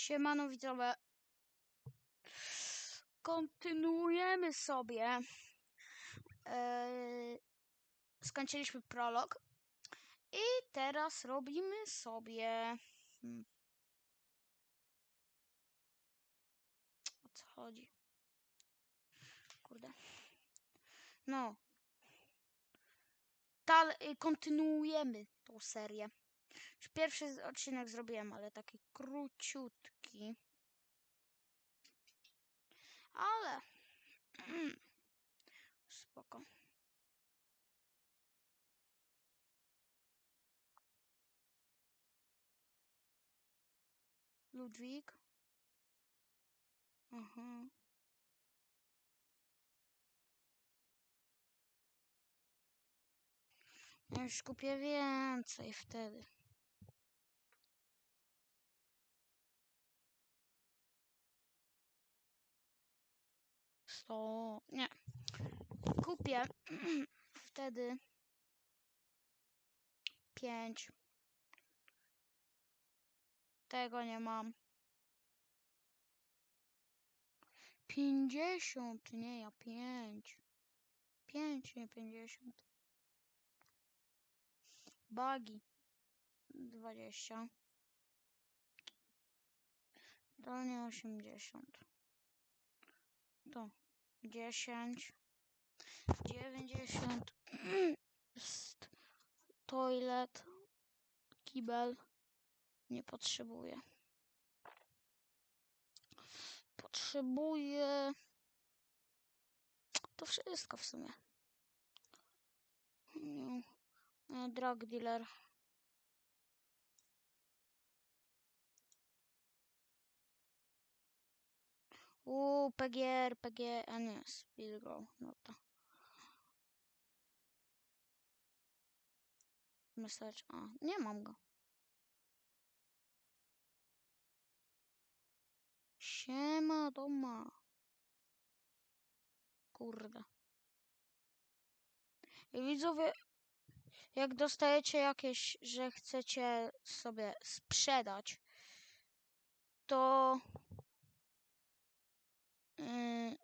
Siemano widzowie. Kontynuujemy sobie. Eee, skończyliśmy prolog. I teraz robimy sobie... Hmm. O co chodzi? Kurde. No. Dalej, kontynuujemy tą serię. Pierwszy odcinek zrobiłem, ale taki króciutki. Ale. Spoko. Ludwik. Aha. Już kupię więcej wtedy. Sto. Nie. Kupię wtedy pięć. Tego nie mam. Pięćdziesiąt, nie ja pięć. Pięć, nie pięćdziesiąt. Bagi. Dwadzieścia. To nie osiemdziesiąt. To dziesięć. Dziewięćdziesiąt. Toilet. Kibel. Nie potrzebuję. Potrzebuję. To wszystko w sumie. E, Drug dealer. Uuu, PGR, PG, a nie, Speed Go, no to. Message, a, nie mam go. Siema, doma. Kurde. I widzowie, jak dostajecie jakieś, że chcecie sobie sprzedać, to yy,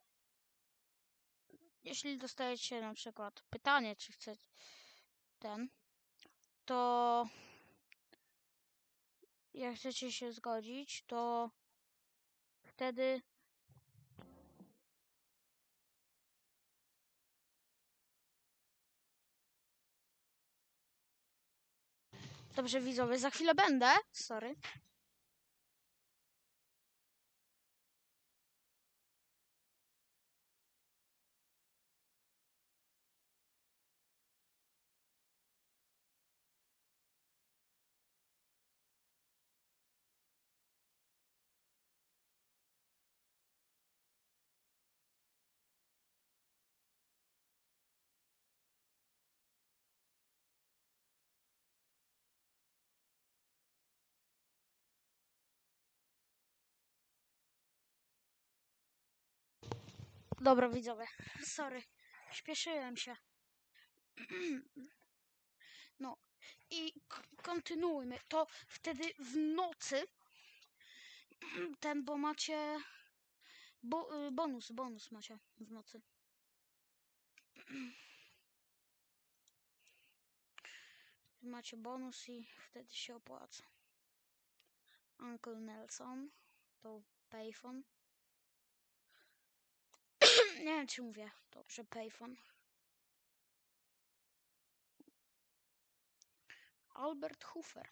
jeśli dostajecie na przykład pytanie, czy chcecie ten, to jak chcecie się zgodzić, to wtedy Dobrze, widzowie, za chwilę będę. Sorry. Dobra, widzowie. Sorry. Śpieszyłem się. No. I kontynuujmy. To wtedy w nocy ten, bo macie bo, y, bonus, bonus macie w nocy. Macie bonus i wtedy się opłaca. Uncle Nelson to payphone. Nie wiem, czy mówię dobrze payphone. Albert Hoofer.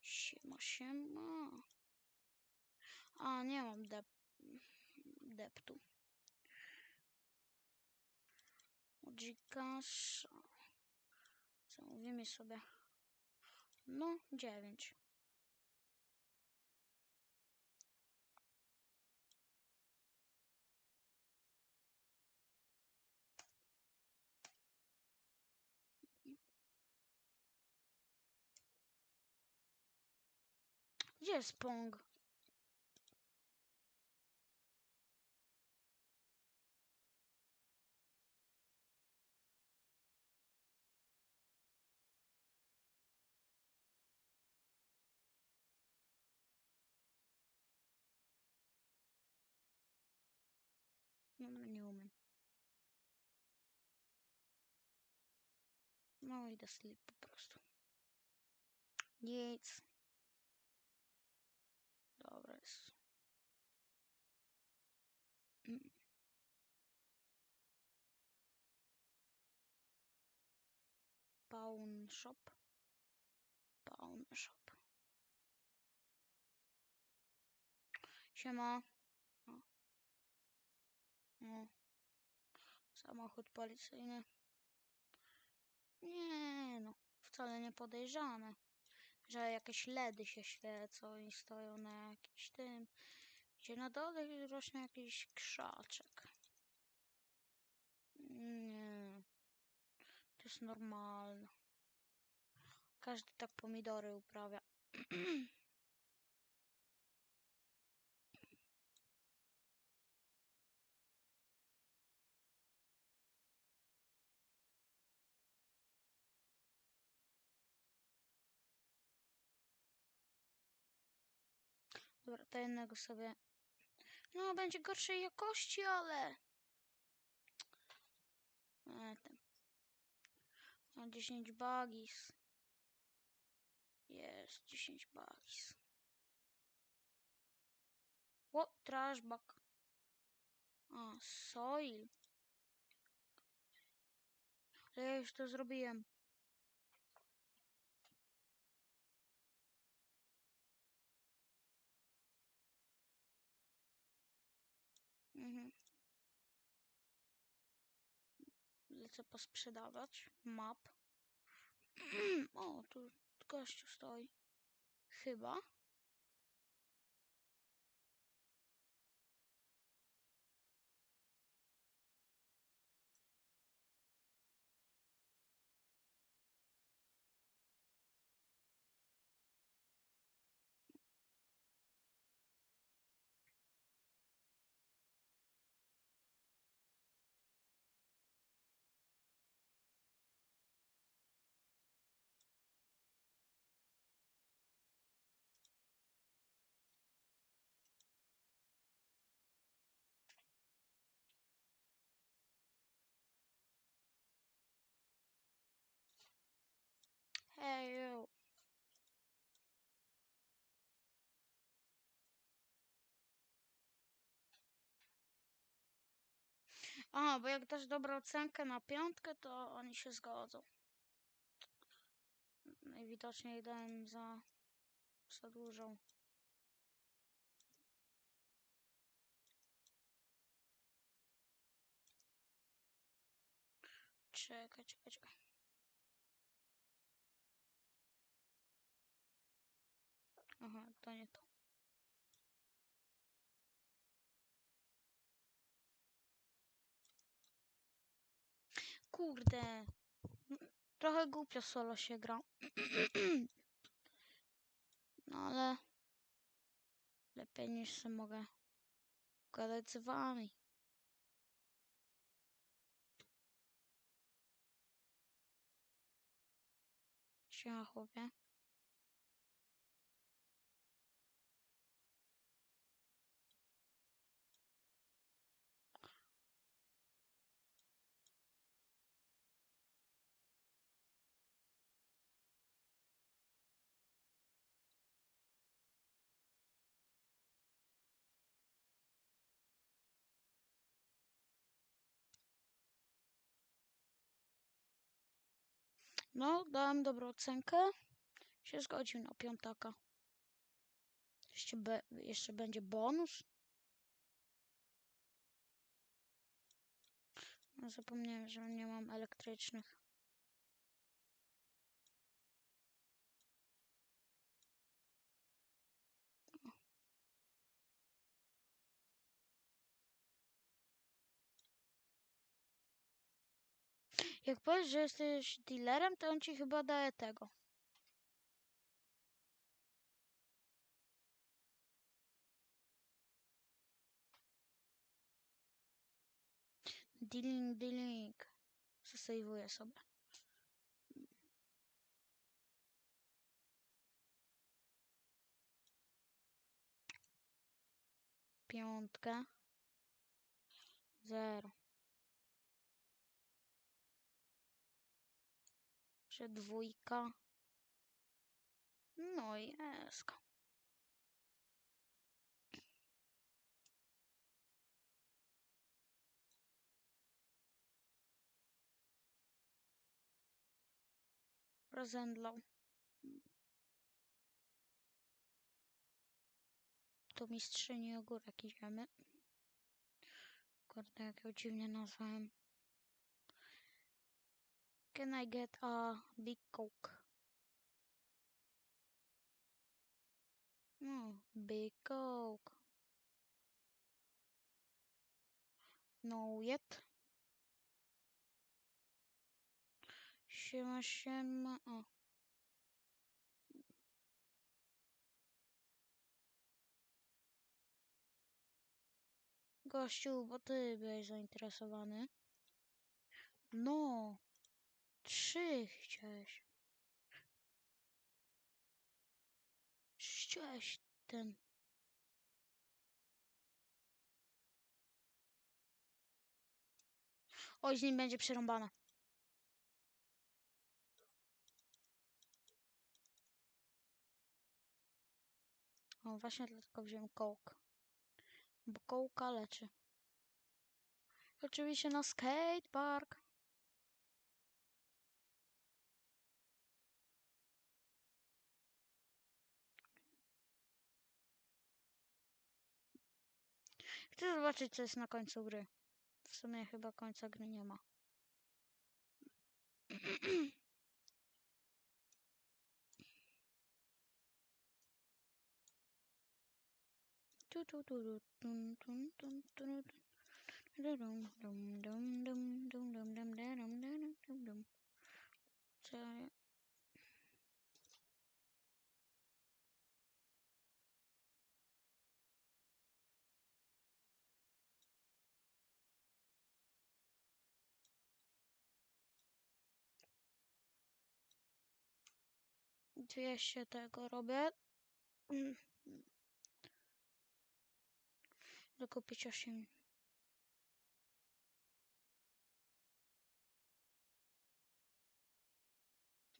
Siema, siema. A, nie mam dep deptu. Gcash. Zamówimy sobie. No, dziewięć. Kirschbaum Nehmen wir Newman. Малый дослед попросту. Яйц. Jest. Mm. Pawn shop. Pawn shop. Siema. O. O. Samochód policyjny. Nie no, wcale nie podejrzane, że jakieś LEDy się świecą i stoją na jakimś tym, gdzie na dole rośnie jakiś krzaczek. Nie, to jest normalne. Każdy tak pomidory uprawia. Dobra, to jednego sobie. No, będzie gorszej jakości, ale. E, ten. No, 10 bagis. Jest 10 bagis. O, trashback. A, soil. Ale ja już to zrobiłem. Mhm. Lecę posprzedawać. Map. o, tu gościu stoi. Chyba. Yo. A, bo jak dasz dobrą ocenkę na piątkę, to oni się zgodzą. Najwidoczniej dałem za, za dużą. Czekaj, czekaj, czekaj. To nie to. Kurde. Trochę głupio solo się gra. No ale lepiej niż się mogę gadać z wami. Siema chłopie. No, dałem dobrą ocenkę. Się zgodził na piątaka. Jeszcze, be, jeszcze będzie bonus. No, zapomniałem, że nie mam elektrycznych. Jak powiesz, że jesteś dealerem, to on ci chyba daje tego. Dealing, dealing. Zasejwuję sobie. Piątkę. Zero. Że dwójka. No i eska. Rozendlał. To mistrzyni ogórek idziemy. Kurde, jak ją dziwnie nazwałem. Can I get a big coke? No, big coke. No yet. Siema, siema. O. Gościu, bo ty byłeś zainteresowany. No. Trzy chciałeś. Chciałeś ten. Oj, z nim będzie przerąbane. O, właśnie dlatego wziąłem kołk. Bo kołka leczy. Oczywiście na skatepark. Chcę zobaczyć, co jest na końcu gry. W sumie chyba końca gry nie ma. Tu, tu, tu, tu, tum. Dum, dum, dum, dum, dum, dum, dum, dum, dum, dum, dum. Co ja- Dwieście tego robię. Zakupić osiem.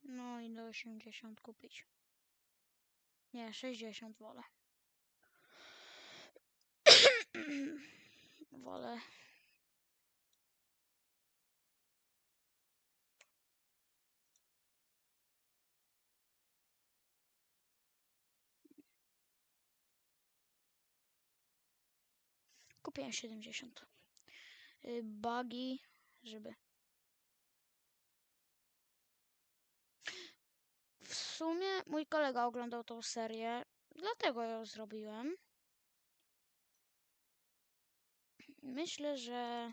No i do 80 kupić. Nie, 60 wolę. wolę. Kupiłem 70. Y, Bugi, żeby. W sumie mój kolega oglądał tą serię, dlatego ją zrobiłem. Myślę, że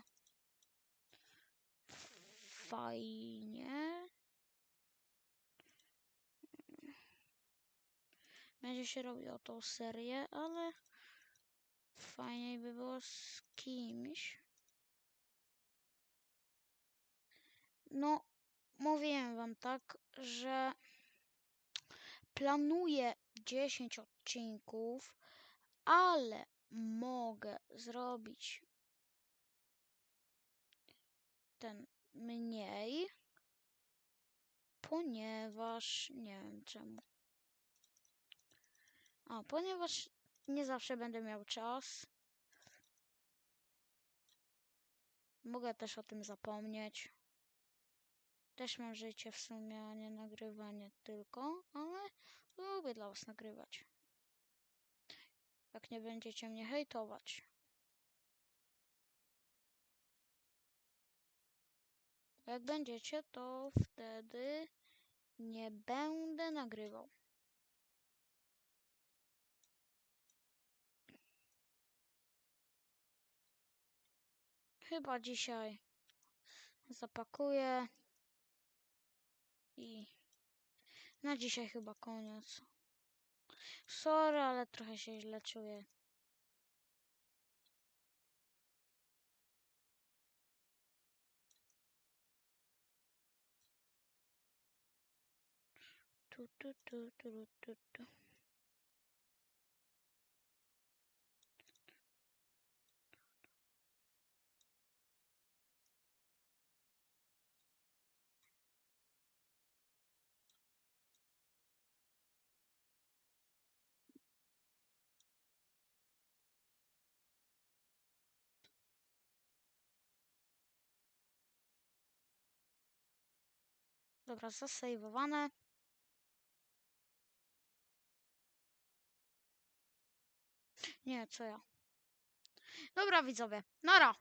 fajnie. Będzie się robiło tą serię, ale fajniej by było z kimś. No, mówiłem wam tak, że planuję 10 odcinków, ale mogę zrobić ten mniej, ponieważ nie wiem czemu. A, ponieważ nie zawsze będę miał czas. Mogę też o tym zapomnieć. Też mam życie w sumie, a nie nagrywanie tylko, ale lubię dla was nagrywać. Jak nie będziecie mnie hejtować. Jak będziecie, to wtedy nie będę nagrywał. Chyba dzisiaj zapakuję i na dzisiaj chyba koniec. Sorry, ale trochę się źle czuję. Tu, tu, tu, tu, tu, tu. Dobra, zasejwowane. Nie, co ja. Dobra, widzowie. Nara.